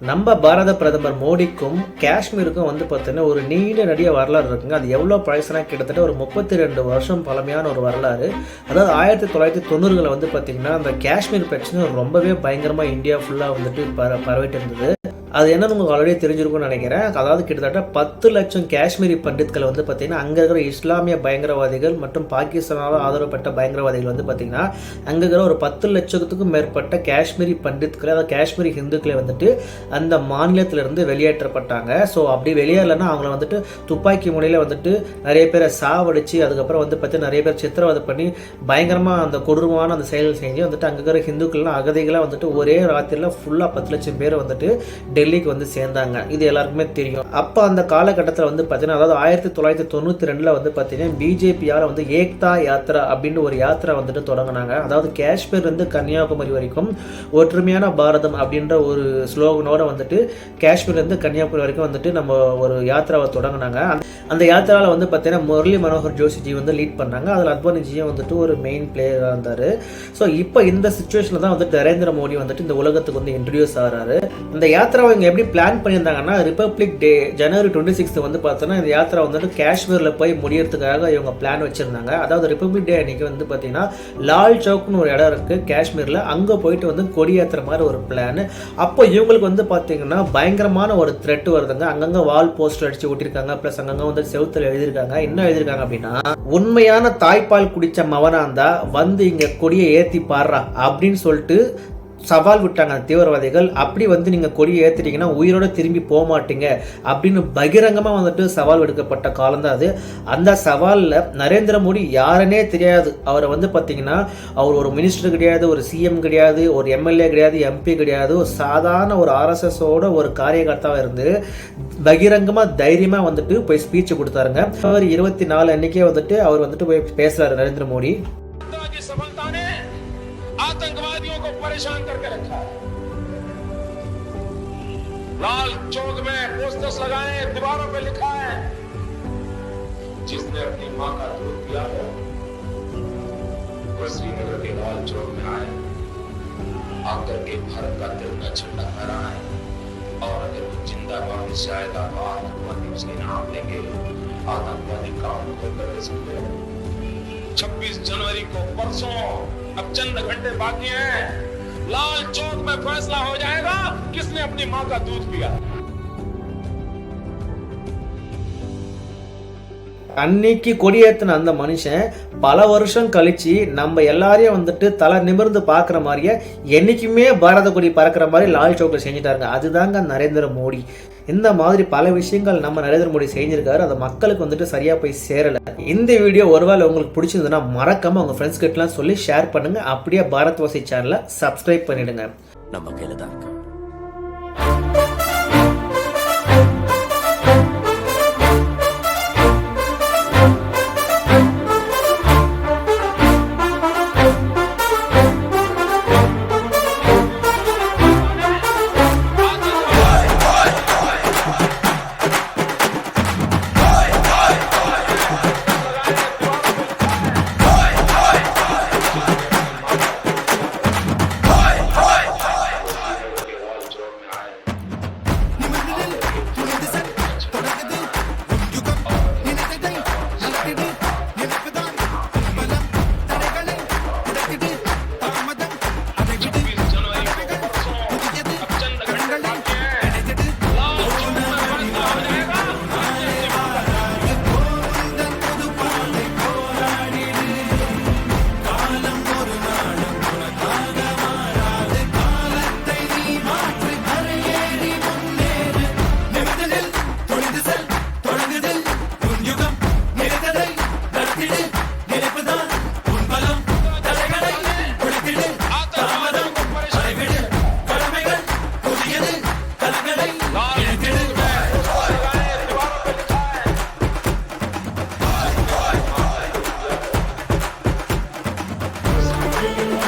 நம்ம பாரத பிரதமர் மோடிக்கும் காஷ்மீருக்கும் வந்து பார்த்தீங்கன்னா ஒரு நீண்ட நடிக வரலாறு இருக்குங்க. அது எவ்வளோ பழசுனா கிட்டத்தட்ட ஒரு முப்பத்தி ரெண்டு வருஷம் பழமையான ஒரு வரலாறு. அதாவது ஆயிரத்தி தொள்ளாயிரத்தி தொண்ணூறுகளில் வந்து பார்த்தீங்கன்னா அந்த காஷ்மீர் பிரச்சனை ரொம்பவே பயங்கரமாக இந்தியா ஃபுல்லாக வந்துட்டு பர பரவிட்டு இருந்தது. அது என்னன்னு உங்களுக்கு ஆல்ரெடி தெரிஞ்சிருக்கும்னு நினைக்கிறேன். அதாவது கிட்டத்தட்ட பத்து லட்சம் காஷ்மீரி பண்டித்கள் வந்து பார்த்தீங்கன்னா அங்கே இருக்கிற இஸ்லாமிய பயங்கரவாதிகள் மற்றும் பாகிஸ்தானால் ஆதரவு பெற்ற பயங்கரவாதிகள் வந்து பார்த்தீங்கன்னா அங்கே இருக்கிற ஒரு பத்து லட்சத்துக்கும் மேற்பட்ட காஷ்மீரி பண்டித்களை அதாவது காஷ்மீரி ஹிந்துக்களை வந்துட்டு அந்த மாநிலத்திலிருந்து வெளியேற்றப்பட்டாங்க. ஸோ அப்படி வெளியேறலைன்னா அவங்கள வந்துட்டு துப்பாக்கி முனையில் வந்துட்டு நிறைய பேரை சாவடிச்சு அதுக்கப்புறம் வந்து பார்த்தீங்கன்னா நிறைய பேர் சித்திரவதை பண்ணி பயங்கரமாக அந்த கொடூரமான அந்த செயல் செஞ்சு வந்துட்டு அங்கே இருக்கிற ஹிந்துக்கள்லாம் அகதிகளாக வந்துட்டு ஒரே ராத்திரியில் ஃபுல்லாக பத்து லட்சம் பேர் வந்துட்டு டெல்லிக்கு வந்து சேர்ந்தாங்க. இது எல்லாருக்குமே தெரியும். அப்போ அந்த காலகட்டத்தில் வந்து பார்த்தீங்கன்னா அதாவது ஆயிரத்தி தொள்ளாயிரத்தி தொண்ணூற்றி ரெண்டில் வந்து பார்த்தீங்கன்னா பிஜேபியால் வந்து ஏக்தா யாத்ரா அப்படின்னு ஒரு யாத்ரா வந்துட்டு தொடங்கினாங்க. அதாவது காஷ்மீர்லேருந்து கன்னியாகுமரி வரைக்கும் ஒற்றுமையான பாரதம் அப்படின்ற ஒரு ஸ்லோகனோட வந்துட்டு காஷ்மீர்லேருந்து கன்னியாகுமரி வரைக்கும் வந்துட்டு நம்ம ஒரு யாத்திராவை தொடங்கினாங்க. அந்த- அந்த யாத்திராவில் வந்து பார்த்தீங்கன்னா முரளி மனோகர் ஜோஷிஜி வந்து லீட் பண்ணாங்க. அதில் அத்வானிஜியும் வந்துட்டு ஒரு மெயின் பிளேயராக இருந்தார். ஸோ இப்போ இந்த சுச்சுவேஷனில் தான் வந்துட்டு நரேந்திர மோடி வந்துட்டு இந்த உலகத்துக்கு வந்து இன்ட்ரடியூஸ் ஆகிறாரு. இந்த யாத்திராவை இவங்க எப்படி பிளான் பண்ணியிருந்தாங்கன்னா ரிப்பப்ளிக் டே ஜனவரி டுவெண்ட்டி சிக்ஸ்த் வந்து பார்த்தோன்னா இந்த யாத்திரா வந்துட்டு காஷ்மீரில் போய் முடியறதுக்காக இவங்க பிளான் வச்சுருந்தாங்க. அதாவது ரிப்பப்ளிக் டே அன்னைக்கு வந்து பார்த்தீங்கன்னா லால் சவுக்னு ஒரு இடம் இருக்குது காஷ்மீரில். அங்கே போயிட்டு வந்து கொடி ஏற்றுற மாதிரி ஒரு பிளான் அப்போ இவங்களுக்கு வந்து பார்த்தீங்கன்னா பயங்கரமான ஒரு த்ரெட் வருதுங்க. அங்கங்கே வால் போஸ்டர் அடித்து ஒட்டியிருக்காங்க. ப்ளஸ் அங்கங்கே வந்து செவுத்துல எழுதியிருக்காங்க. என்ன எழுதியிருக்காங்க அப்படின்னா உண்மையான தாய்ப்பால் குடிச்ச மவனாந்தா வந்து இங்கே கொடியை ஏற்றி பாடுறா அப்படின்னு சொல்லிட்டு சவால் விட்டாங்க அந்த தீவிரவாதிகள். அப்படி வந்து நீங்கள் கொடியை ஏற்றுட்டீங்கன்னா உயிரோட திரும்பி போக மாட்டீங்க அப்படின்னு பகிரங்கமாக வந்துட்டு சவால் விடுக்கப்பட்ட காலம் தான் அது. அந்த சவாலில் நரேந்திர மோடி யாருன்னே தெரியாது. அவரை வந்து பார்த்தீங்கன்னா அவர் ஒரு மினிஸ்டர் கிடையாது ஒரு சிஎம் கிடையாது ஒரு எம்எல்ஏ கிடையாது எம்பி கிடையாது. ஒரு சாதாரண ஒரு ஆர்எஸ்எஸோட ஒரு காரியகர்த்தாவாக இருந்து பகிரங்கமாக தைரியமாக வந்துட்டு போய் ஸ்பீச் கொடுத்தாருங்க. அவர் இருபத்தி நாலு அன்னைக்கே வந்துட்டு அவர் வந்துட்டு போய் பேசுகிறாரு நரேந்திர மோடி. परेशान करके रखा है। लाल चौक में पोस्टर्स लगाए, दीवारों पे लिखा है, जिसने अपनी माँ का दूध पिया हो, वह श्रीनगर के लाल चौक में आए। आकर के भारत का तिरंगा झंडा फहराए और अगर वो ज़िंदा जाएगा तो आतंकवादी उसके नाम लेंगे। आतंकवादी काम को कर सकते। हैं 26 जनवरी को, परसों, अब चंद घंटे बाकी हैं। लाल चौक में फैसला हो जाएगा किसने अपनी मां का दूध पिया அன்னைக்கு கொடியேற்றின அந்த மனுஷன் பல வருஷம் கழிச்சு நம்ம எல்லாரையும் வந்துட்டு தலை நிமிர்ந்து பார்க்குற மாதிரியே என்னைக்குமே பாரத கொடி பறக்கிற மாதிரி லால் சௌக்கில் செஞ்சுட்டாருங்க அதுதாங்க நரேந்திர மோடி இந்த மாதிரி பல விஷயங்கள் நம்ம நரேந்திர மோடி செஞ்சிருக்காரு. அதை மக்களுக்கு வந்துட்டு சரியாக போய் சேரலை. இந்த வீடியோ ஒருவேளை உங்களுக்கு பிடிச்சிருந்ததுன்னா மறக்காம உங்கள் ஃப்ரெண்ட்ஸ் கிட்டலாம் சொல்லி ஷேர் பண்ணுங்க. அப்படியே பாரத் வாசி சேனலை சப்ஸ்கிரைப் பண்ணிடுங்க. நம்ம கையில் தான் இருக்கு.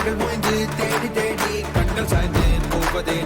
பகல் முடிந்து தேடி தேடி கண்கள் சாய்ந்து போவதே